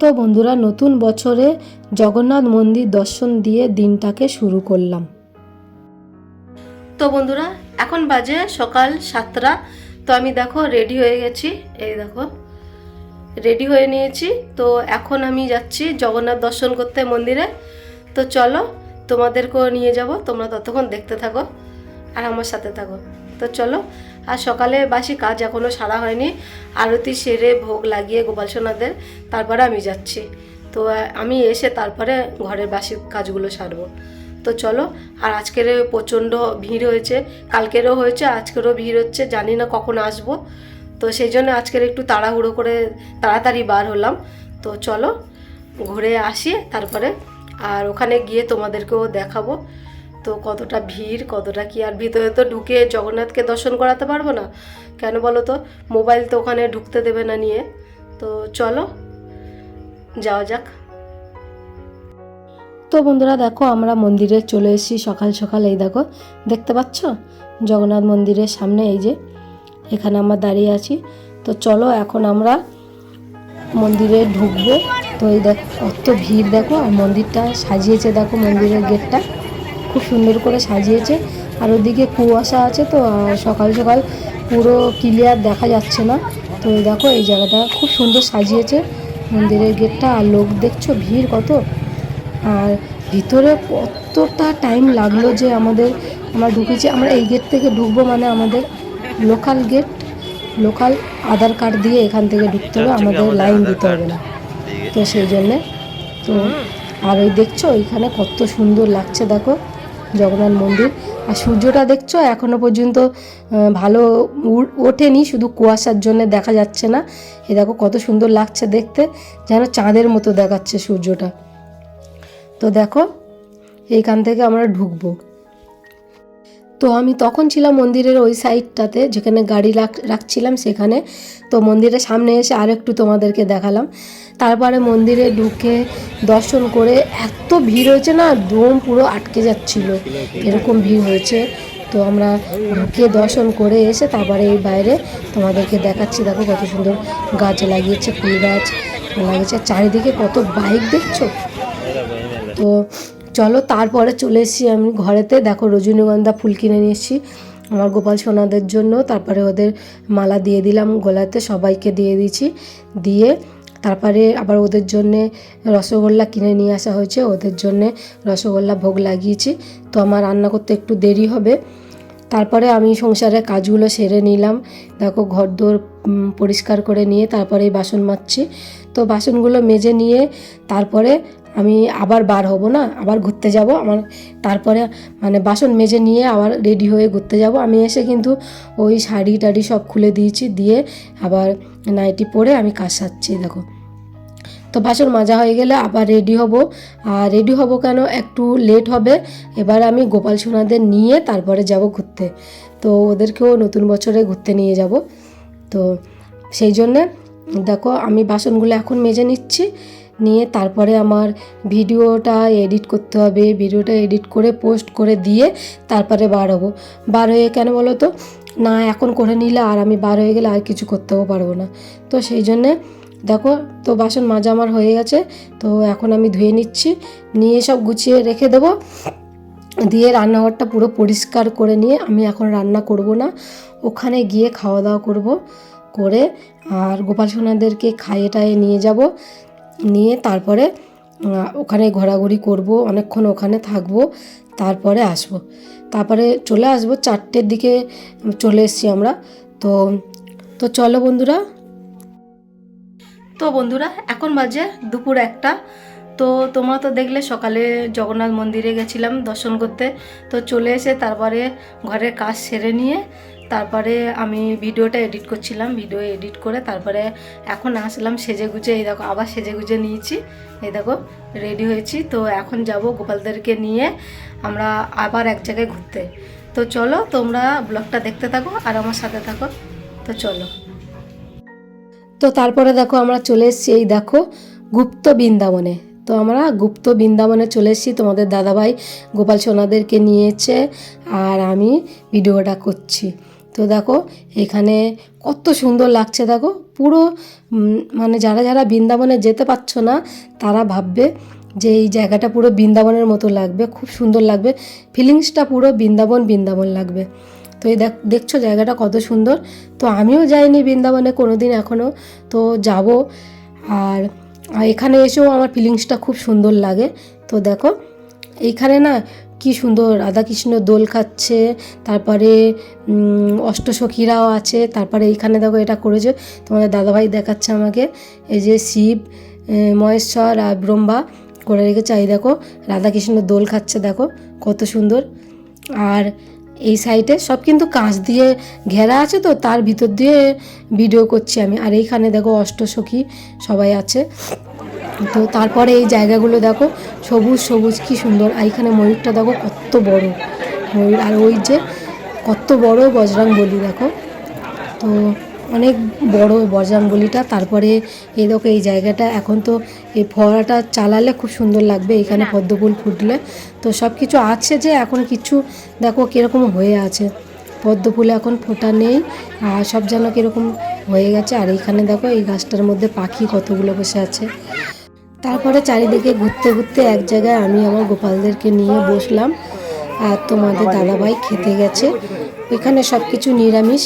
তো বন্ধুরা, নতুন বছরে জগন্নাথ মন্দির দর্শন দিয়ে দিনটাকে শুরু করলাম। তো বন্ধুরা, এখন বাজে সকাল সাতটা। তো আমি দেখো রেডি হয়ে গেছি। এই দেখো রেডি হয়ে নিয়েছি। তো এখন আমি যাচ্ছি জগন্নাথ দর্শন করতে মন্দিরে। তো চলো, তোমাদেরকেও নিয়ে যাব। তোমরা ততক্ষণ দেখতে থাকো আর আমার সাথে থাকো। তো চলো, আর সকালে বাসি কাজ এখনও সারা হয়নি। আরতি, সেরে, ভোগ লাগিয়ে গোপাল সোনাদের, তারপরে আমি যাচ্ছি। তো আমি এসে তারপরে ঘরের বাসি কাজগুলো সারবো। তো চলো, আর আজকের প্রচণ্ড ভিড় হয়েছে। কালকেরও হয়েছে, আজকেরও ভিড় হচ্ছে, জানি না কখন আসব। তো সেই জন্য আজকের একটু তাড়াহুড়ো করে তাড়াতাড়ি বার হলাম। তো চলো, ঘুরে আসি, তারপরে, আর ওখানে গিয়ে তোমাদেরকেও দেখাবো। তো কতটা ভিড়, কতটা কি? আর ভিতরে তো ঢুকে জগন্নাথকে দর্শন করাতে পারব না। কেন বলো তো? মোবাইল তো ওখানে ঢুকতে দেবে না নিয়ে। তো চলো, যাওয়া যাক। তো বন্ধুরা দেখো, আমরা মন্দিরে চলে এসেছি সকাল সকাল। এই দেখো, দেখতে পাচ্ছ? জগন্নাথ মন্দিরের সামনে এই যে, এখানে আমরা দাঁড়িয়ে আছি। তো চলো, এখন আমরা মন্দিরে ঢুকবো। তো এই দেখো কত ভিড় দেখো, আর মন্দিরটা সাজিয়েছে দেখো মন্দিরের গেটটা। খুব সুন্দর করে সাজিয়েছে। আর ওদিকে কুয়াশা আছে তো আর সকাল সকাল পুরো ক্লিয়ার দেখা যাচ্ছে না। তো দেখো এই জায়গাটা খুব সুন্দর সাজিয়েছে। মন্দিরের গেটটা আর লোক দেখছ ভিড় কত। আর ভিতরে কতটা টাইম লাগল যে আমাদের আমরা ঢুকেছি। আমরা এই গেট থেকে ঢুকবো মানে আমাদের local gate local Aadhaar card দিয়ে এখান থেকে ঢুকতে হবে আমাদের লাইন দিতে হবে না। তো সেই জন্যে তো আর ওই দেখছ ওইখানে কত সুন্দর লাগছে দেখো। জগন্নাথ মন্দির। আর সূর্যটা দেখছ? এখনও পর্যন্ত ভালো ওঠেনি। শুধু কুয়াশার জন্য দেখা যাচ্ছে না। এ দেখো কত সুন্দর লাগছে দেখতে। যেন চাঁদের মতো দেখাচ্ছে সূর্যটা। তো দেখো, এইখান থেকে আমরা ঢুকবো। তো আমি তখন ছিলাম মন্দিরের ওই সাইডটাতে, যেখানে গাড়ি রাখ- রাখছিলাম সেখানে। তো মন্দিরের সামনে এসে আর একটু তোমাদেরকে দেখালাম। তারপরে মন্দিরে ঢুকে দর্শন করে এত ভিড় হয়েছে না, দম পুরো আটকে যাচ্ছিল। এরকম ভিড় হয়েছে। তো আমরা ঢুকে দর্শন করে এসে তারপরে এই বাইরে তোমাদেরকে দেখাচ্ছি। দেখো কত সুন্দর গাছ লাগিয়েছে, ফুল গাছ লাগিয়েছে। চারিদিকে কত বাইক দেখছ? তো চলো তারপরে চলে এসেছি আমি ঘরেতে। দেখো রজনীগন্ধা ফুল কিনে নিয়ে এসেছি আমার গোপাল সোনাদের জন্য। তারপরে ওদের মালা দিয়ে দিলাম গলাতে সবাইকে দিয়ে দিয়েছি। দিয়ে তারপরে আবার ওদের জন্যে রসগোল্লা কিনে নিয়ে আসা হয়েছে। ওদের জন্যে রসগোল্লা ভোগ লাগিয়েছি। তো আমার রান্না করতে একটু দেরি হবে। তারপরে আমি সংসারের কাজগুলো সেরে নিলাম। দেখো ঘরদোর উম, পরিষ্কার করে নিয়ে তারপরে বাসন মাজছি। তো বাসনগুলো মেজে নিয়ে তারপরে আমি আবার বার হব না? আবার ঘুরতে যাব? আমার তারপরে মানে বাসন মেজে নিয়ে আবার রেডি হয়ে ঘুরতে যাব। আমি এসে কিন্তু ওই শাড়ি টাড়ি সব খুলে দিয়েছি। দিয়ে আবার নাইটি পরে আমি কাজ সারছি, দেখো। তো বাসন মাজা হয়ে গেলে আবার রেডি হব। আর রেডি হব কেন? একটু লেট হবে। এবার আমি গোপাল সোনাদের নিয়ে তারপরে যাব ঘুরতে। তো ওদেরকেও নতুন বছরে ঘুরতে নিয়ে যাব। তো সেই জন্যে দেখো আমি বাসনগুলো এখন মেজে নিচ্ছি। নিয়ে তারপরে আমার ভিডিওটা এডিট করতে হবে। ভিডিওটা এডিট করে, পোস্ট করে দিয়ে তারপরে বার হব। বার হয়ে কেন বলো তো? না, এখন করে নিলে আর আমি বার হয়ে গেলে আর কিছু করতেও পারব না। তো সেই জন্যে দেখো, তো বাসন মাজা আমার হয়ে গেছে। তো এখন আমি ধুয়ে নিচ্ছি। নিয়ে সব গুছিয়ে রেখে দেবো। দিয়ে রান্নাঘরটা পুরো পরিষ্কার করে নিয়ে আমি এখন রান্না করব না। ওখানে গিয়ে খাওয়া দাওয়া করব। করে আর গোপাল সোনাদেরকে খাইয়ে টাইয়ে নিয়ে যাব। নিয়ে তারপরে ওখানে ঘোরাঘুরি করব, অনেকক্ষণ ওখানে থাকব, তারপরে আসব। তারপরে চলে আসব চারটের দিকে, চলে এসেছি আমরা। তো তো চলো বন্ধুরা। তো বন্ধুরা, এখন বাজে দুপুর একটা। তো তোমরা তো দেখলে সকালে জগন্নাথ মন্দিরে গেছিলাম দর্শন করতে। তো চলে এসে তারপরে ঘরের কাজ সেরে নিয়ে তারপরে আমি ভিডিওটা এডিট করছিলাম ভিডিও এডিট করে তারপরে এখন আসলাম সেজে গুজে এই দেখো আবার সেজে গুজে নিয়েছি, এই দেখো রেডি হয়েছি, তো এখন যাব গোপালদেরকে নিয়ে আমরা আবার এক জায়গায় ঘুরতে। তো চলো তোমরা ব্লগটা দেখতে থাকো আর আমার সাথে থাকো, তো চলো। তো তারপরে দেখো আমরা চলে এসেছি, এই দেখো গুপ্ত বৃন্দাবনে। তো আমরা গুপ্ত বৃন্দাবনে চলে এসেছি, তোমাদের দাদাভাই গোপাল সোনাদেরকে নিয়েছে আর আমি ভিডিওটা করছি। তো দেখো, এখানে কত সুন্দর লাগছে দেখো। পুরো মানে যারা যারা বৃন্দাবনে যেতে পারছ না, তারা ভাববে যে এই জায়গাটা পুরো বৃন্দাবনের মতো লাগবে, খুব সুন্দর লাগবে। ফিলিংসটা পুরো বৃন্দাবন বৃন্দাবন লাগবে। তো এই দেখ, দেখছ জায়গাটা কত সুন্দর। তো আমিও যাইনি বৃন্দাবনে কোনো দিন এখনও তো যাব। আর এখানে এসেও আমার ফিলিংসটা খুব সুন্দর লাগে। তো দেখো, এইখানে না কি সুন্দর, রাধাকৃষ্ণ দোল খাচ্ছে, তারপরে অষ্টসখীরাও আছে, তারপরে এইখানে দেখো এটা করেছে, তোমাদের দাদাভাই দেখাচ্ছে আমাকে, এই যে শিব মহেশ্বর আর ব্রহ্মা করে রেখেছে, এই দেখো, রাধাকৃষ্ণ দোল খাচ্ছে, দেখো, কত সুন্দর। আর এই সাইডে সব কিন্তু কাঁচ দিয়ে ঘেরা আছে তো, তার ভিতর দিয়ে ভিডিও করছি আমি। আর এইখানে দেখো অষ্টসখী সবাই আছে। তো তারপরে এই জায়গাগুলো দেখো, সবুজ সবুজ, কি সুন্দর। আর এখানে ময়ূরটা দেখো কত বড়। ময়ূর, আর ওই যে কত বড় বজরাং বলি, দেখো। তো অনেক বড় বজরাং বলিটা তারপরে এই দেখো এই জায়গাটা এখন তো এই ফোয়ারাটা চালালে খুব সুন্দর লাগবে এখানে পদ্মফুল ফুটলে। তো সব কিছু আছে যে এখন কিছু দেখো কীরকম হয়ে আছে। পদ্ম ফুল এখন ফোটা নেই আর সব যেন কীরকম হয়ে গেছে। আর এইখানে দেখো এই গাছটার মধ্যে পাখি কতগুলো বসে আছে। তারপরে চারিদিকে ঘুরতে ঘুরতে এক জায়গায় আমি আমার গোপালদেরকে নিয়ে বসলাম। আর তোমাদের দাদাভাই খেতে গেছে। এখানে সব কিছু নিরামিষ।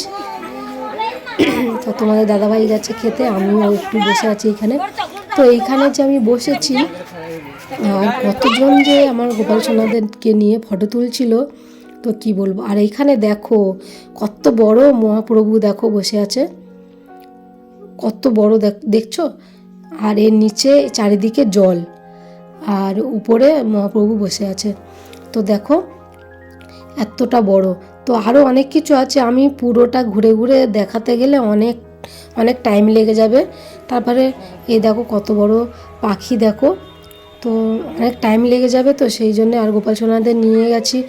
তো তোমাদের দাদাভাই যাচ্ছে খেতে, আমিও একটু বসে আছি এখানে। তো এইখানে যে আমি বসেছি আর কতজন যে আমার গোপাল সোনাদেরকে নিয়ে ফটো তুলছিল, তো কি বলব? আর এইখানে দেখো, কত বড় মহাপ্রভু দেখো বসে আছে। কত বড় দেখ- দেখছ? আর এর নিচে চারিদিকে জল, আর উপরে মহাপ্রভু বসে আছে। তো দেখো, এতটা বড়। তো আরও অনেক কিছু আছে, আমি পুরোটা ঘুরে ঘুরে দেখাতে গেলে অনেক অনেক টাইম লেগে যাবে। তারপরে এই দেখো কত বড় পাখি দেখো। তো অনেক টাইম লেগে যাবে তো, সেই জন্য আর গোপাল সোনাদের নিয়ে গেছি।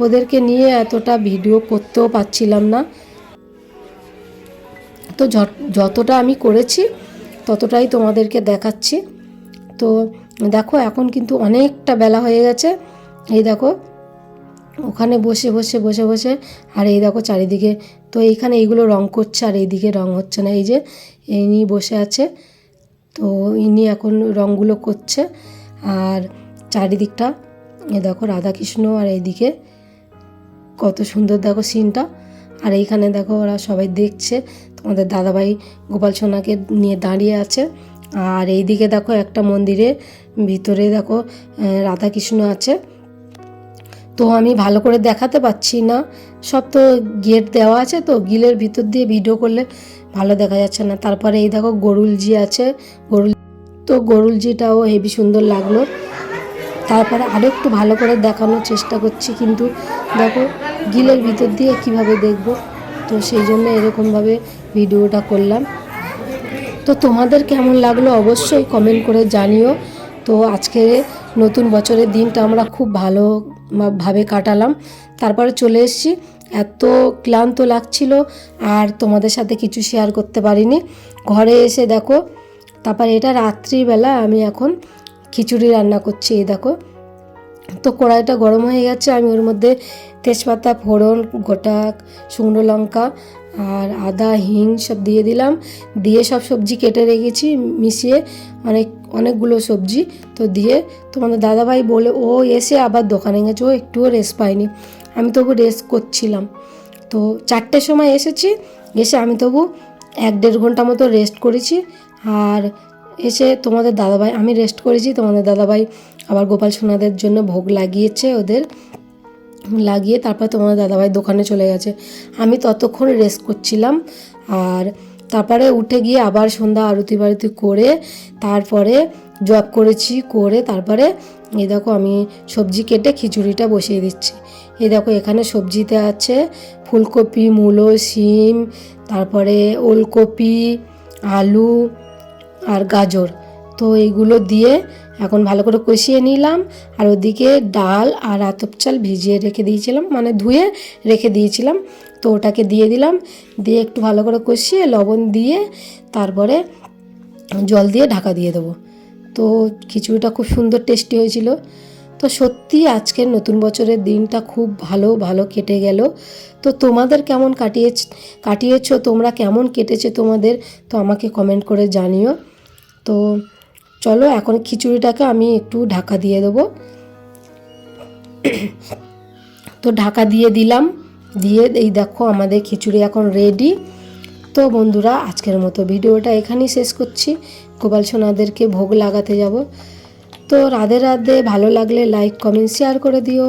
ওদেরকে নিয়ে এতটা ভিডিও করতেও পারছিলাম না। তো যত- যতটা আমি করেছি, ততটাই তোমাদেরকে দেখাচ্ছি। তো দেখো এখন কিন্তু অনেকটা বেলা হয়ে গেছে। এই দেখো ওখানে বসে বসে বসে বসে, আর এই দেখো চারিদিকে, তো এইখানে এইগুলো রং করছে আর এইদিকে রং হচ্ছে না, এই যে ইনি বসে আছে, তো ইনি এখন রঙগুলো করছে, আর চারিদিকটা, এ দেখো রাধাকৃষ্ণ আর এইদিকে কত সুন্দর দেখো সিনটা, আর এইখানে দেখো ওরা সবাই দেখছে, তোমাদের দাদাভাই গোপাল সোনাকে নিয়ে দাঁড়িয়ে আছে, আর এইদিকে দেখো একটা মন্দিরে, ভিতরে দেখো রাধাকৃষ্ণ আছে তো আমি ভালো করে দেখাতে পাচ্ছি না। সব তো গেট দেওয়া আছে তো, গিলের ভিতর দিয়ে ভিডিও করলে ভালো দেখা যাচ্ছে না। তারপরে এই দেখো গরুলজি আছে, গরুল তো গরুলজিটাও হেভি সুন্দর লাগল। তারপরে আরও একটু ভালো করে দেখানোর চেষ্টা করছি, কিন্তু দেখো গিলের ভিতর দিয়ে কীভাবে দেখব? তো সেই জন্য এরকমভাবে ভিডিওটা করলাম। তো তোমাদের কেমন লাগল অবশ্যই কমেন্ট করে জানিও। তো আজকে নতুন বছরের দিনটা আমরা খুব ভালো ভাবে কাটালাম। তারপরে চলে এসেছি। এত ক্লান্ত লাগছিল আর তোমাদের সাথে কিছু শেয়ার করতে পারিনি। ঘরে এসে দেখো, তারপর এটা রাত্রিবেলা আমি এখন খিচুড়ি রান্না করছি, এই দেখো। তো কড়াইটা গরম হয়ে গেছে, আমি ওর মধ্যে তেজপাতা, ফোড়ন, গোটা শুকনো লঙ্কা আর আদা, হিং সব দিয়ে দিলাম। দিয়ে সব সবজি কেটে রেখেছি, মিশিয়ে অনেক, অনেকগুলো সবজি। তো দিয়ে তোমাদের দাদাভাই বলে, ও এসে আবার দোকানে গেছে, ও একটুও রেস্ট পায়নি। আমি তবু রেস্ট করছিলাম। তো চারটের সময় এসেছি, এসে আমি তবু এক দেড় ঘণ্টা মতো রেস্ট করেছি। আর এসে তোমাদের দাদাভাই, আমি রেস্ট করেছি, তোমাদের দাদাভাই আবার গোপাল সোনাদের জন্য ভোগ লাগিয়েছে ওদের। লাগিয়ে তারপর তোমার দাদাভাই দোকানে চলে গেছে। আমি ততক্ষণ রেস্ট করছিলাম আর তারপরে উঠে গিয়ে আবার সন্ধ্যা আরতি বারতি করে তারপরে জব করেছি, করে তারপরে এই দেখো আমি সবজি কেটে খিচুড়িটা বসিয়ে দিচ্ছি। এই দেখো এখানে সবজিতে আছে ফুলকপি, মূলো, শিম, তারপরে ওলকপি, আলু আর গাজর। তো এইগুলো দিয়ে এখন ভালো করে কষিয়ে নিলাম। আর ওদিকে ডাল আর আতপ চাল ভিজিয়ে রেখে দিয়েছিলাম মানে ধুয়ে রেখে দিয়েছিলাম। তো ওটাকে দিয়ে দিলাম, দিয়ে একটু ভালো করে কষিয়ে লবণ দিয়ে তারপরে জল দিয়ে ঢাকা দিয়ে দেবো। তো খিচুড়িটা খুব সুন্দর টেস্টি হয়েছিল। তো সত্যি আজকের নতুন বছরের দিনটা খুব ভালো ভালো কেটে গেল। তো তোমাদের কেমন কাটিয়ে কাটিয়েছ, তোমরা কেমন কেটেছে তোমাদের, তো আমাকে কমেন্ট করে জানিও। তো চলো এখন খিচুড়িটাকে আমি একটু ঢাকা দিয়ে দেবো। তো ঢাকা দিয়ে দিলাম। দিয়ে এই দেখো আমাদের খিচুড়ি এখন রেডি তো বন্ধুরা, আজকের মতো ভিডিওটা এখানেই শেষ করছি। গোপাল সোনাদেরকে ভোগ লাগাতে যাব। তো রাধে রাধে, ভালো লাগলে লাইক কমেন্ট শেয়ার করে দিও।